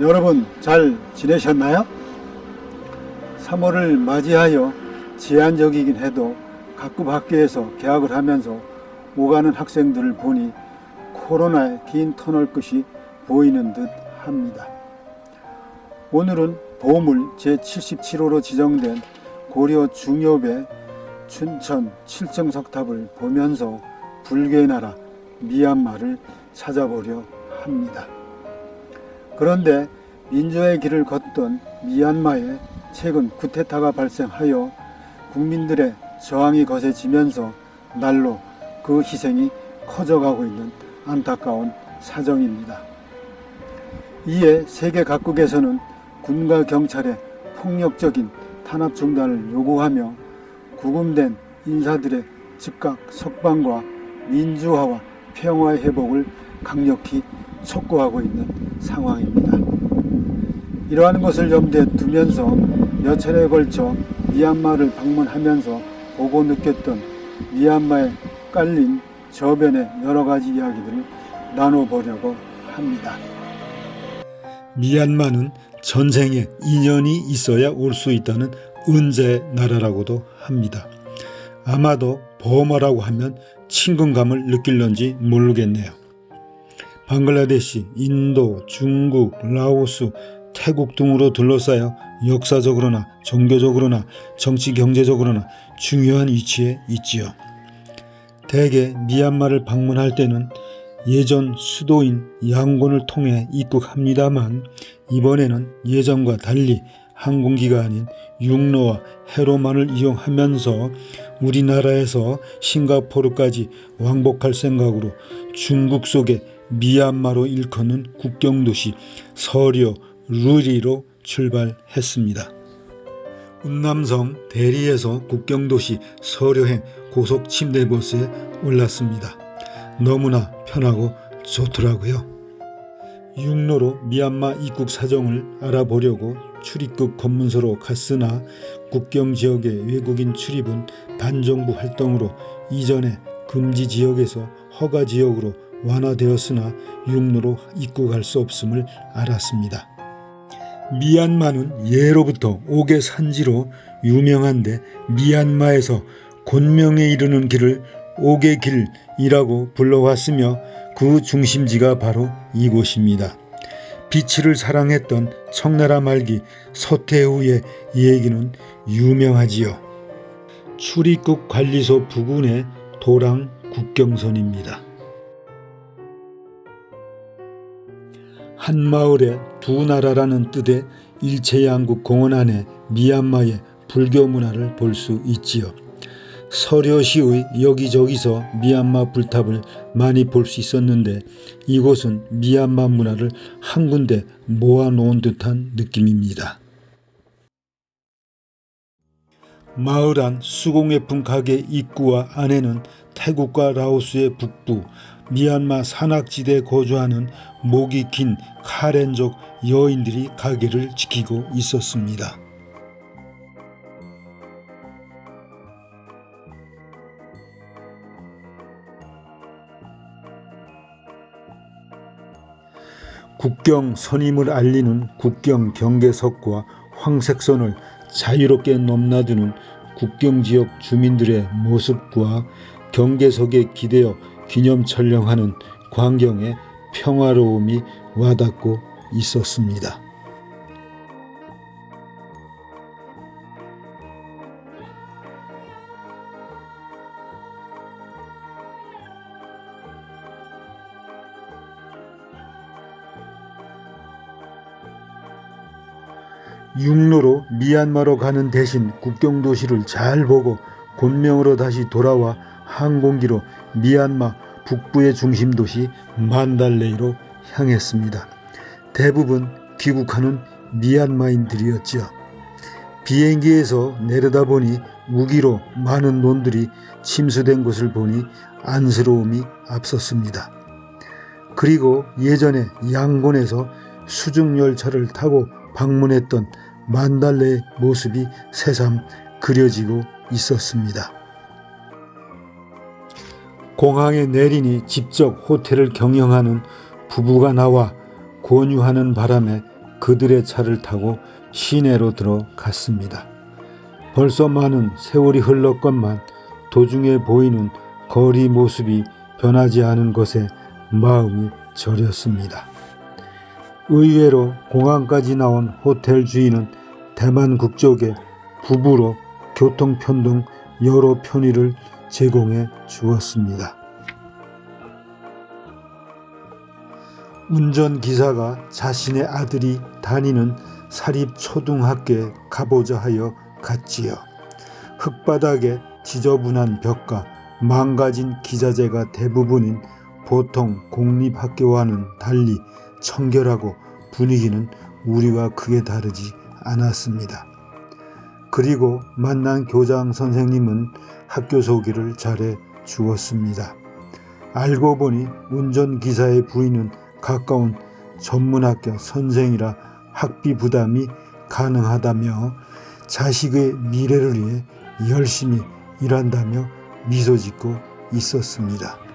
여러분 잘 지내셨나요? 3월을 맞이하여 제한적이긴 해도 각급 학교에서 개학을 하면서 오가는 학생들을 보니 코로나의 긴 터널 끝이 보이는 듯 합니다. 오늘은 보물 제77호로 지정된 고려 중엽의 춘천 칠정석탑을 보면서 불교의 나라 미얀마를 찾아보려 합니다. 그런데 민주화의 길을 걷던 미얀마에 최근 쿠데타가 발생하여 국민들의 저항이 거세지면서 날로 그 희생이 커져가고 있는 안타까운 사정입니다. 이에 세계 각국에서는 군과 경찰의 폭력적인 탄압 중단을 요구하며 구금된 인사들의 즉각 석방과 민주화와 평화의 회복을 강력히 촉구하고 있는 상황입니다. 이러한 것을 염두에 두면서 몇 차례에 걸쳐 미얀마를 방문하면서 보고 느꼈던 미얀마에 깔린 저변의 여러 가지 이야기들을 나눠보려고 합니다. 미얀마는 전생에 인연이 있어야 올 수 있다는 은재 나라라고도 합니다. 아마도 버마라고 하면 친근감을 느낄런지 모르겠네요. 방글라데시, 인도, 중국, 라오스, 태국 등으로 둘러싸여 역사적으로나 종교적으로나 정치 경제적으로나 중요한 위치에 있지요. 대개 미얀마를 방문할 때는 예전 수도인 양곤을 통해 입국합니다만 이번에는 예전과 달리 항공기가 아닌 육로와 해로만을 이용하면서 우리나라에서 싱가포르까지 왕복할 생각으로 중국 속의 미얀마로 일컫는 국경도시 서려 루리로 출발했습니다. 운남성 대리에서 국경도시 서려행 고속 침대버스에 올랐습니다. 너무나 편하고 좋더라고요. 육로로 미얀마 입국 사정을 알아보려고 출입국 검문소로 갔으나 국경 지역의 외국인 출입은 반정부 활동으로 이전에 금지 지역에서 허가 지역으로 완화되었으나 육로로 입국할 수 없음을 알았습니다. 미얀마는 예로부터 옥의 산지로 유명한데 미얀마에서 곤명에 이르는 길을 옥의 길이라고 불러왔으며 그 중심지가 바로 이곳입니다. 비치를 사랑했던 청나라 말기 서태후의 얘기는 유명하지요. 출입국 관리소 부근의 도랑 국경선입니다. 한 마을에 두 나라라는 뜻의 일체양국 공원 안에 미얀마의 불교 문화를 볼 수 있지요. 서려시의 여기저기서 미얀마 불탑을 많이 볼 수 있었는데 이곳은 미얀마 문화를 한 군데 모아놓은 듯한 느낌입니다. 마을 안 수공예품 가게 입구와 안에는 태국과 라오스의 북부, 미얀마 산악지대에 거주하는 목이 긴 카렌족 여인들이 가게를 지키고 있었습니다. 국경 선임을 알리는 국경 경계석과 황색선을 자유롭게 넘나드는 국경 지역 주민들의 모습과 경계석에 기대어 기념 촬영하는 광경의 평화로움이 와닿고 있었습니다. 육로로 미얀마로 가는 대신 국경 도시를 잘 보고 곤명으로 다시 돌아와 항공기로 미얀마 북부의 중심 도시 만달레이로 향했습니다. 대부분 귀국하는 미얀마인들이었죠. 비행기에서 내려다보니 우기로 많은 논들이 침수된 곳을 보니 안쓰러움이 앞섰습니다. 그리고 예전에 양곤에서 수중열차를 타고 방문했던 만달레의 모습이 새삼 그려지고 있었습니다. 공항에 내리니 직접 호텔을 경영하는 부부가 나와 권유하는 바람에 그들의 차를 타고 시내로 들어갔습니다. 벌써 많은 세월이 흘렀건만 도중에 보이는 거리 모습이 변하지 않은 것에 마음이 저렸습니다. 의외로 공항까지 나온 호텔 주인은 대만 국적의 부부로 교통편 등 여러 편의를 제공해 주었습니다. 운전기사가 자신의 아들이 다니는 사립초등학교에 가보자 하여 갔지요. 흙바닥에 지저분한 벽과 망가진 기자재가 대부분인 보통 공립학교와는 달리 청결하고 분위기는 우리와 크게 다르지 않았습니다. 그리고 만난 교장 선생님은 학교 소개를 잘해 주었습니다. 알고 보니 운전기사의 부인은 가까운 전문학교 선생이라 학비 부담이 가능하다며 자식의 미래를 위해 열심히 일한다며 미소 짓고 있었습니다.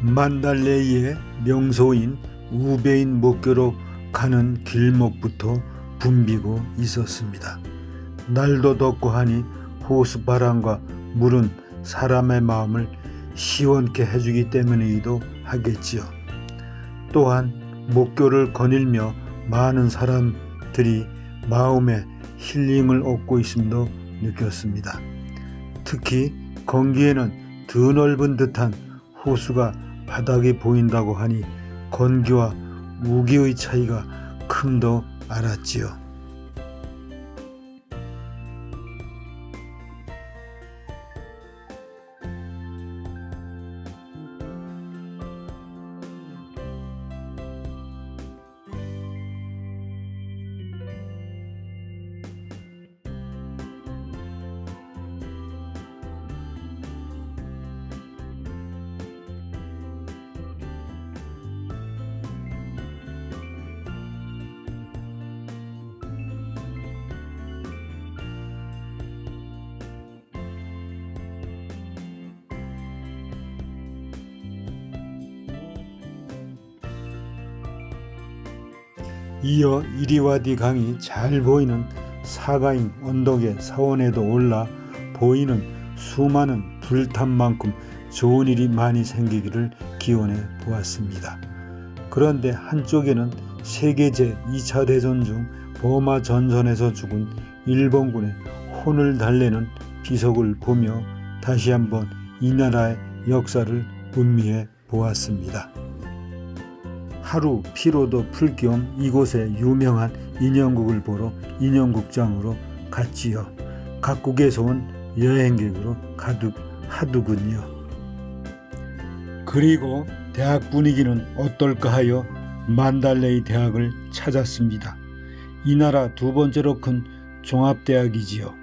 만달레이의 명소인 우베인 목교로 가는 길목부터 붐비고 있었습니다. 날도 덥고 하니 호수바람과 물은 사람의 마음을 시원케 해주기 때문이기도 하겠지요. 또한 목교를 거닐며 많은 사람들이 마음의 힐링을 얻고 있음도 느꼈습니다. 특히 건기에는 드넓은 듯한 호수가 바닥이 보인다고 하니 건기와 우기의 차이가 큼도 알았지요. 이어 이리와디 강이 잘 보이는 사가인 언덕의 사원에도 올라 보이는 수많은 불탄만큼 좋은 일이 많이 생기기를 기원해 보았습니다. 그런데 한쪽에는 세계 제2차 대전 중 버마 전선에서 죽은 일본군의 혼을 달래는 비석을 보며 다시 한번 이 나라의 역사를 음미해 보았습니다. 하루 피로도 풀 겸 이곳의 유명한 인형극을 보러 인형극장으로 갔지요. 각국에서 온 여행객으로 가득 하더군요. 그리고 대학 분위기는 어떨까 하여 만달레이 대학을 찾았습니다. 이 나라 두 번째로 큰 종합대학이지요.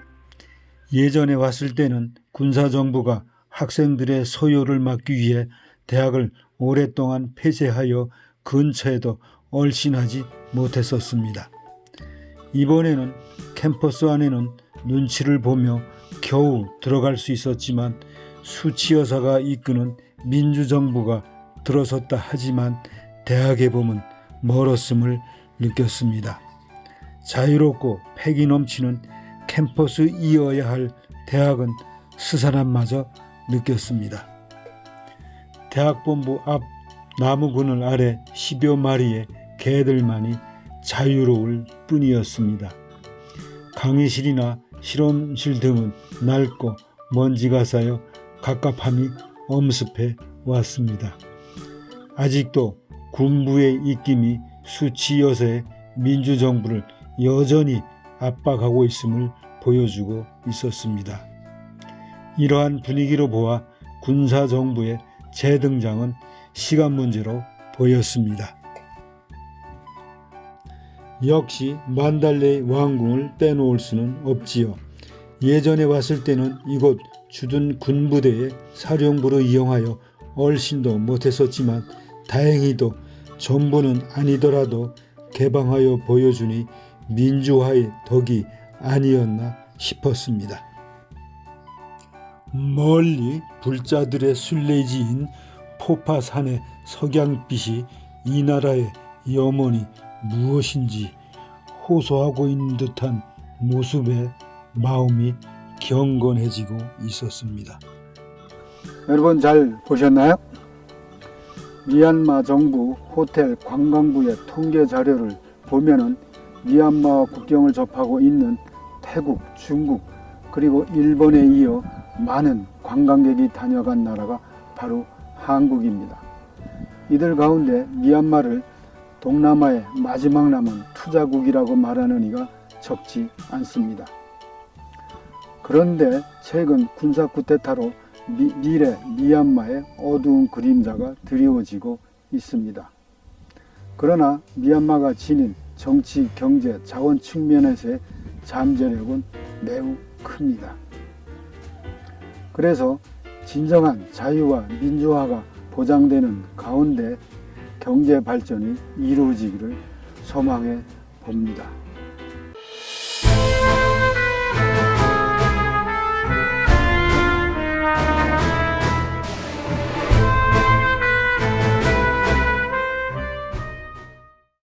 예전에 왔을 때는 군사정부가 학생들의 소요를 막기 위해 대학을 오랫동안 폐쇄하여 근처에도 얼씬하지 못했었습니다. 이번에는 캠퍼스 안에는 눈치를 보며 겨우 들어갈 수 있었지만 수치 여사가 이끄는 민주정부가 들어섰다 하지만 대학에 보면 멀었음을 느꼈습니다. 자유롭고 패기 넘치는 캠퍼스 이어야 할 대학은 스산함마저 느꼈습니다. 대학본부 앞 나무 그늘 아래 10여 마리의 개들만이 자유로울 뿐이었습니다. 강의실이나 실험실 등은 낡고 먼지가 쌓여 갑갑함이 엄습해 왔습니다. 아직도 군부의 입김이 수치 여서의 민주정부를 여전히 압박하고 있음을 보여주고 있었습니다. 이러한 분위기로 보아 군사 정부의 재등장은 시간 문제로 보였습니다. 역시 만달레의 왕궁을 빼놓을 수는 없지요. 예전에 왔을 때는 이곳 주둔 군부대의 사령부로 이용하여 얼씬도 못했었지만 다행히도 전부는 아니더라도 개방하여 보여주니 민주화의 덕이 아니었나 싶었습니다. 멀리 불자들의 순례지인 포파산의 석양빛이 이 나라의 염원이 무엇인지 호소하고 있는 듯한 모습에 마음이 경건해지고 있었습니다. 여러분 잘 보셨나요? 미얀마 정부 호텔 관광부의 통계 자료를 보면은 미얀마와 국경을 접하고 있는 태국, 중국, 그리고 일본에 이어 많은 관광객이 다녀간 나라가 바로 한국입니다. 이들 가운데 미얀마를 동남아의 마지막 남은 투자국이라고 말하는 이가 적지 않습니다. 그런데 최근 군사 쿠데타로 미, 미래 미얀마의 어두운 그림자가 드리워지고 있습니다. 그러나 미얀마가 지닌 정치, 경제, 자원 측면에서의 잠재력은 매우 큽니다. 그래서 진정한 자유와 민주화가 보장되는 가운데 경제 발전이 이루어지기를 소망해 봅니다.